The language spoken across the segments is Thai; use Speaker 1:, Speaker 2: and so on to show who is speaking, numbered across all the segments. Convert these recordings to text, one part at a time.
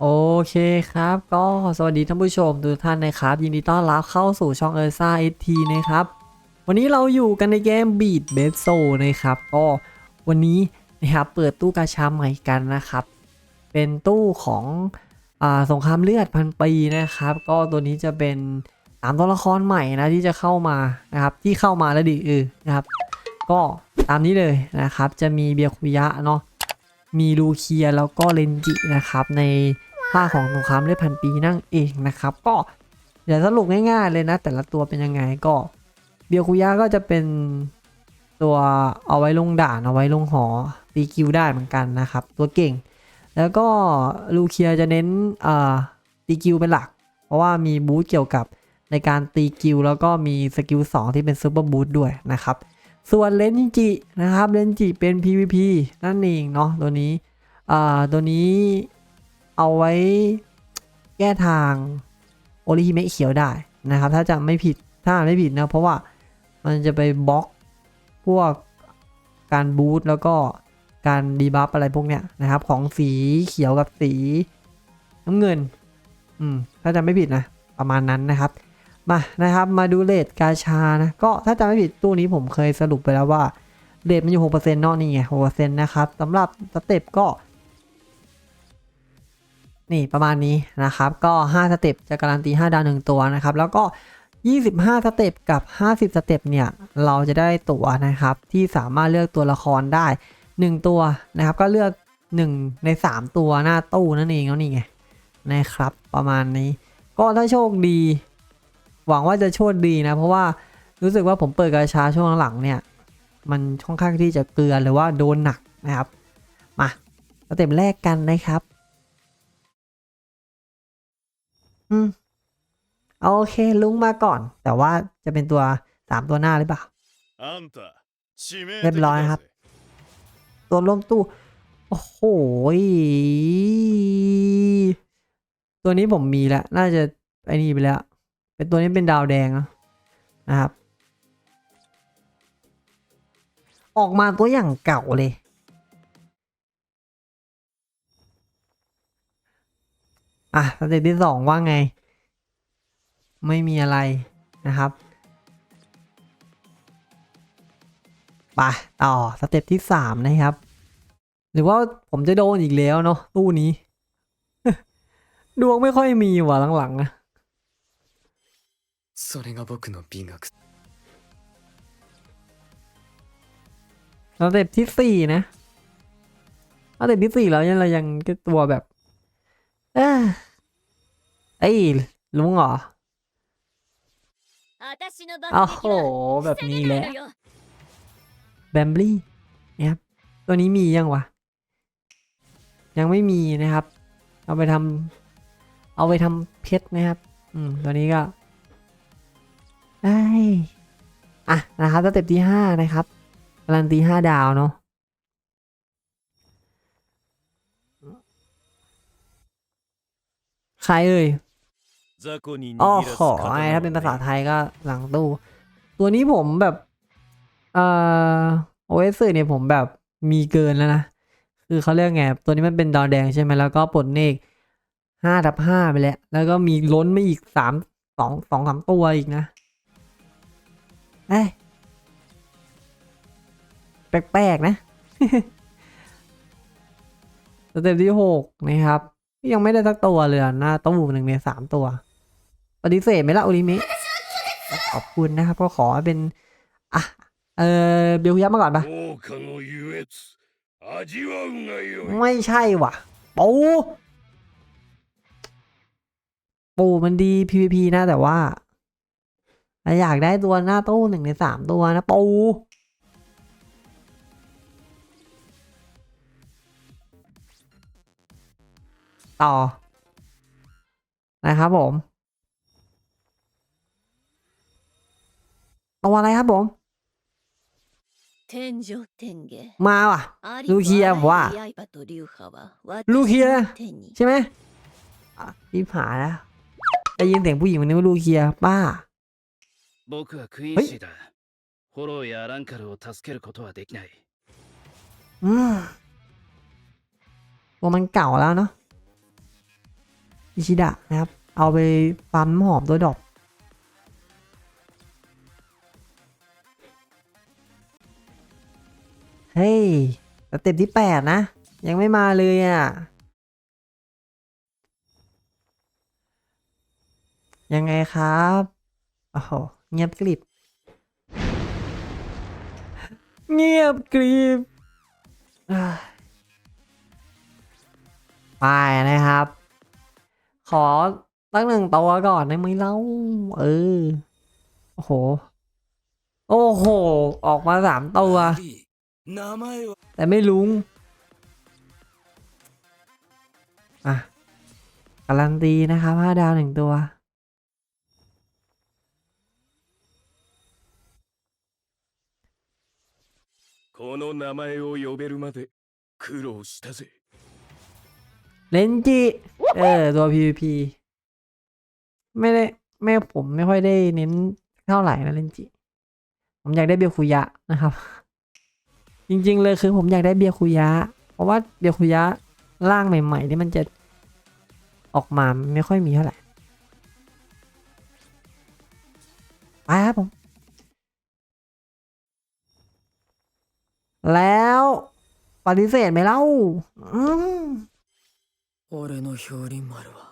Speaker 1: โอเคครับ ก็สวัสดีท่านผู้ชมทุกท่านนะครับ ยินดีต้อนรับเข้าสู่ช่องเอ r ซ่าเอทีนะครับ วันนี้เราอยู่กันในเกม Beat b e s o นะครับ ก็วันนี้นะครับเปิดตู้กาชาใหม่กันนะครับ เป็นตู้ของอาสงครามเลือดพันปีนะครับ ก็ตัวนี้จะเป็นตามตัวละครใหม่นะที่จะเข้ามานะครับ ที่เข้ามาแล้วดีเออนะครับ ก็ตามนี้เลยนะครับ จะมีเบียคุยะเนาะมีลูเคียแล้วก็เลนจินะครับใน ภาคของสงครามเลือดพันปีนั่งเองนะครับ ก็เดี๋ยวสรุปง่ายๆเลยนะ แต่ละตัวเป็นยังไงก็เบียคุยะก็จะเป็นตัวเอาไว้ลงด่านเอาไว้ลงหอตีคิวได้เหมือนกันนะครับ ตัวเก่ง แล้วก็ลูเคียจะเน้นตีคิวเป็นหลัก เพราะว่ามีบูทเกี่ยวกับในการตีคิวแล้วก็มีสกิล2ที่เป็นซูเปอร์บูทด้วยนะครับ ส่วนเลนจินะครับเลนจิเป็น PVP นั่นเองเนาะตัวนี้ตัวนี้ เอาไว้แก้ทางโอริฮิเมะเขียวได้นะครับ ถ้าจะไม่ผิดถ้าไม่ผิดนะ เพราะว่ามันจะไปบล็อกพวกการบูทแล้วก็การดีบัฟอะไรพวกเนี้ยนะครับ ของสีเขียวกับสีน้ำเงิน อืม ถ้าจะไม่ผิดนะ ประมาณนั้นนะครับ มานะครับมาดูเลทกาชานะ ก็ถ้าจำไม่ผิดตู้นี้ผมเคยสรุปไปแล้วว่าเลทมันอยู่6%เนอกนี่ไง6%นะครับสำหรับสเต็ปก็ นี่ประมาณนี้นะครับ ก็ 5 สเต็ปจะการันตี 5 ดาว 1 ตัวนะครับ แล้วก็ 25 สเต็ปกับ 50 สเต็ปเนี่ย เราจะได้ตัวนะครับ ที่สามารถเลือกตัวละครได้ 1 ตัวนะครับ ก็เลือก 1 ใน 3 ตัวหน้าตู้นั่นเองแล้วนี่ไงนะครับ ประมาณนี้ ก็ถ้าโชคดี หวังว่าจะโชคดีนะ เพราะว่ารู้สึกว่าผมเปิดกระชาช่วงหลังเนี่ย มันค่อนข้างที่จะเกลือหรือว่าโดนหนักนะครับ มาสเต็ปแรกกันนะครับ อืมโอเคลุงมาก่อน แต่ว่าจะเป็นตัวสามตัวหน้าหรือเปล่าเรียบร้อยครับ ตัวร่วมตู้ โอ้โหตัวนี้ผมมีแล้ว น่าจะไอ้นี่ไปแล้ว เป็นตัวนี้เป็นดาวแดงนะครับ ออกมาตัวอย่างเก่าเลย อะสเต็ที่สองว่าไง ไม่มีอะไรนะครับปต่อสเต็ปที่สามนะครับ หรือว่าผมจะโดนอีกแล้วเนาะตู้นี้ ดวงไม่ค่อยมีว่ะหลังๆนะสเต็ปที่สี่นะสเต็ปที่สี่แล้วเรายังตัวแบบอ เอ้ยลุงเหรอ
Speaker 2: โอ้โห
Speaker 1: แบ
Speaker 2: บ
Speaker 1: นี้แหละแบมบลี่นะครับตัวนี้มียังวะ ยังไม่มีนะครับ เอาไปทำเอาไปทำเพชรนะครับ อืม ตัวนี้ก็ได้อะนะครับสเต็ปที่ห้านะครับการันตีห้าดาวเนาะใครเอ่ย อ๋อขอไอ้ถ้าเป็นภาษาไทยก็หลังตู้ ตัวนี้ผมแบบ เอ่อโอเอสเนี่ยผมแบบมีเกินแล้วนะ คือเขาเรียกไง ตัวนี้มันเป็นดอนแดงใช่ไหมแล้วก็ปลดเนกห้าทับห้าไปแล้ว แล้วก็มีล้นมาอีกสามสองสองสามตัวอีกนะเอ้แปลกๆนะสเต็ปที่หกนะครับ ยังไม่ได้สักตัวเลยหน้าตู้หนึ่งในสามตัว ปฏิเสธไหมล่ะโอลิมิขอบคุณนะครับก็ขอเป็นอะเออเบลยับมาก่อนปะไม่ใช่วะปูปูมันดี PVP นะแต่ว่าอยากได้ตัวหน้าตู้หนึ่งในสามตัวนะปูต่อ นะครับผม เอาอะไรครับผมมาว่ะ
Speaker 2: ลู
Speaker 1: เคียว่าลูเคียใช่ไหมรีบหาแล้วได้ยินเสียงผู้หญิงคนนี้ว่าลูเคียป้า
Speaker 3: เฮ้ย
Speaker 1: อืมตัวมันเก่าแล้วเนาะอิชิดะนะครับ เอาไปปั๊มหอมตัวดอก เฮ้ยสเต็ปที่แปดนะ ยังไม่มาเลยอะ ยังไงครับโอ้โหเงียบกริบ เงียบกริบไปนะครับ ขอตั้งหนึ่งตัวก่อนได้ไหมเล่า เออ โอ้โห โอ้โห ออกมาสามตัว แต่ไม่ลุง อ่ะ การันตีนะครับห้าดาวหนึ่งตัว
Speaker 4: この名前を呼べるまで苦労したぜ
Speaker 1: เลนจิ เออ ตัว PVP ไม่ได้ ไม่ผมไม่ค่อยได้เน้นเท่าไหร่นะเลนจิ ผมอยากได้เบียร์คุยะนะครับ จริงๆเลยคือผมอยากได้เบียร์คุยะ เพราะว่าเบียร์คุยะร่างใหม่ๆที่มันจะออกมาไม่ค่อยมีเท่าไหร่ไปครับผม แล้วปฏิเสธไหมเล่า อืม
Speaker 4: 俺の氷林丸は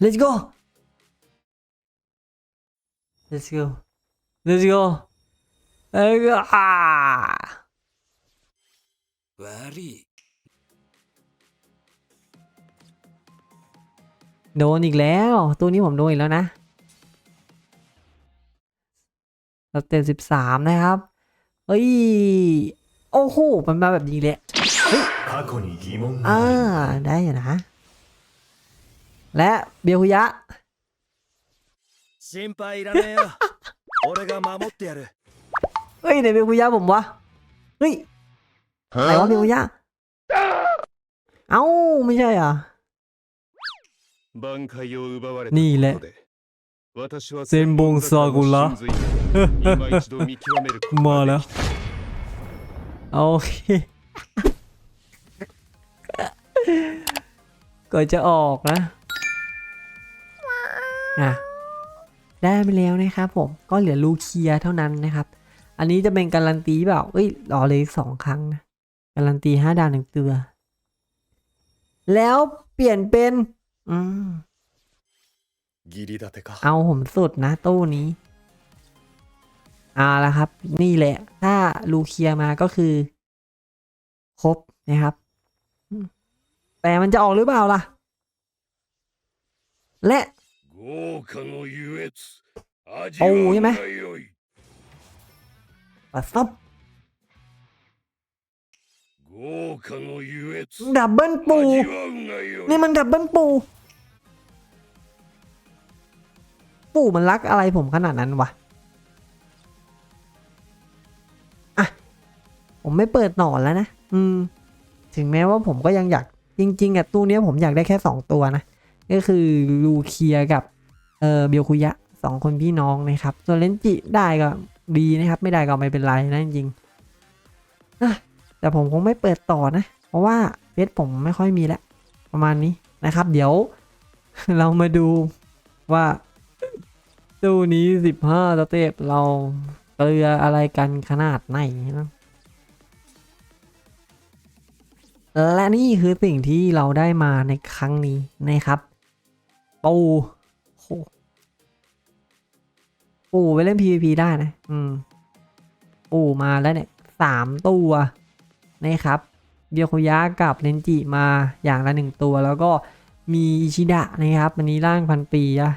Speaker 1: Let's go. Let's go. let's go let's go เอ้ย
Speaker 4: อ่า very
Speaker 1: โดนอีกแล้ว ตัวนี้ผมโดนอีกแล้วนะเราเต็มสิบสามนะครับ เฮ้ย โอ้โห มันมาแบบนี้แหละอ่า ได้อยู่นะ และเบียวฮุยะ
Speaker 4: 心配いらねえよ俺が守ってやる
Speaker 1: เฮ้ยไหนเบียร์คุยะผมวะ เฮ้ยไหนวะเบียร์คุยะ เอ้า ไม่ใช่อ่ะ
Speaker 4: 挽回を奪われた
Speaker 1: ニーレ
Speaker 4: ことで私は
Speaker 1: 千本サーゴラ
Speaker 4: 千本桜の真髄を今一度見極めることができた
Speaker 1: มาแล้ว โอเค ก็จะออกนะ อ่ะ ได้ไปแล้วนะครับผมก็เหลือลูเคียเท่านั้นนะครับ อันนี้จะเป็นการันตีเปล่าเอ้ยรอเลยสองครั้งการันตีห้าดาวหนึ่งตัว แล้วเปลี่ยนเป็น อืมเอาผมสุดนะตู้นี้เอาละครับ นี่แหละ ถ้าลูเคียมาก็คือ ครบนะครับ แต่มันจะออกหรือเปล่าล่ะ และ
Speaker 4: 豪華の優越味
Speaker 1: おーいいね
Speaker 4: わうがよい
Speaker 1: ปัดซับ
Speaker 4: 豪華の優越
Speaker 1: ดับเบิลปู
Speaker 4: 味わうがよい
Speaker 1: นี่มันดับเบิลปู ปู่มันรักอะไรผมขนาดนั้นวะ อ่ะ ผมไม่เปิดหนอนแล้วนะ อืม ถึงแม้ว่าผมก็ยังอยาก จริง ๆอะตู้เนี้ยผมอยากได้แค่สองตัวนะ ก็คือลูเคียกับ เอ่อเบียวคุยะสองคนพี่น้องนะครับส่วนเลนจิได้ก็ดีนะครับ ไม่ได้ก็ไม่เป็นไรนะจริงๆแต่ผมคงไม่เปิดต่อนะ เพราะว่าเฟซผมไม่ค่อยมีแล้วประมาณนี้นะครับ เดี๋ยว เรามาดูว่าตู้นี้สิบห้าสเตปเราเกลืออะไรกันขนาดไหนนะและนี่คือสิ่งที่เราได้มาในครั้งนี้นะครับปู หปู่ไปเล่น PVP ได้นะ อืมปู่มาแล้วเนี่ยสามตัวนะครับเบียโคยะกับเลนจิมาอย่างละหนึ่งตัว แล้วก็มีอิชิดะนะครับอันนี้ร่างพันปีอะ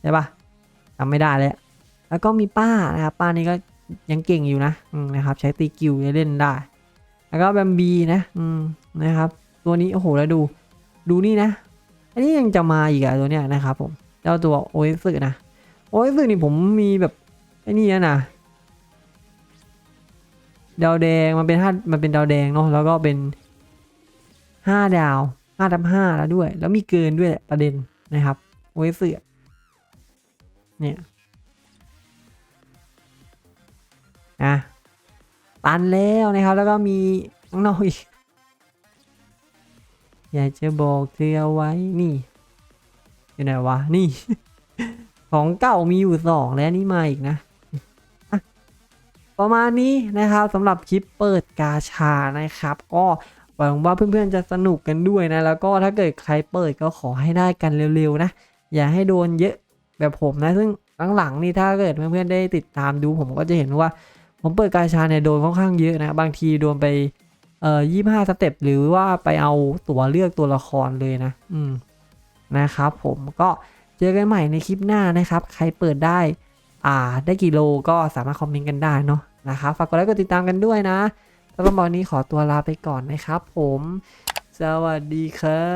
Speaker 1: ใช่ปะจำไม่ได้แล้วแล้วก็มีป้านะครับป้านี่ก็ยังเก่งอยู่นะนะครับ ใช้ตีกิวเล่นได้ แล้วก็แบมบีนะอืมนะครับ ตัวนี้โอ้โหแล้วดู ดูนี่นะ อันนี้ยังจะมาอีกอะตัวเนี้ยนะครับผม เจ้าตัวโอเอสึนะโอเอสึนี่ผมมีแบบไอ้นี่นะดาวแดงมันเป็นห้ามันเป็นดาวแดงเนาะแล้วก็เป็นห้าดาวห้าทับห้าแล้วด้วย แล้วมีเกินด้วยแหละประเด็นนะครับโอเอสึเนี่ยอะตันแล้วนะครับ แล้วก็มีข้างนอกอีกอยากจะบอกเธอเอาไว้นี่ อยู่ไหนวะ นี่ ของเก่ามีอยู่สองแล้วนี่มาอีกนะประมาณนี้นะครับสำหรับคลิปเปิดกาชานะครับ ก็หวังว่าเพื่อนๆจะสนุกกันด้วยนะ แล้วก็ถ้าเกิดใครเปิดก็ขอให้ได้กันเร็วๆนะ อย่าให้โดนเยอะแบบผมนะ ซึ่งหลังๆนี่ถ้าเกิดเพื่อนๆได้ติดตามดูผมก็จะเห็นว่า ผมเปิดกาชาเนี่ยโดนค่อนข้างเยอะนะ บางทีโดนไปเอ่อยี่ห้าสเต็ปหรือว่าไปเอาตัวเลือกตัวละครเลยนะ อืม นะครับผมก็เจอกันใหม่ในคลิปหน้านะครับ ใครเปิดได้อ่าได้กี่โลก็สามารถคอมเมนต์กันได้เนาะนะครับฝากกดไลค์กดติดตามกันด้วยนะสำหรับวันนี้ขอตัวลาไปก่อนนะครับ ผม สวัสดีครั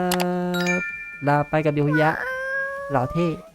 Speaker 1: บ ลาไปกับโยวยะหล่อเท่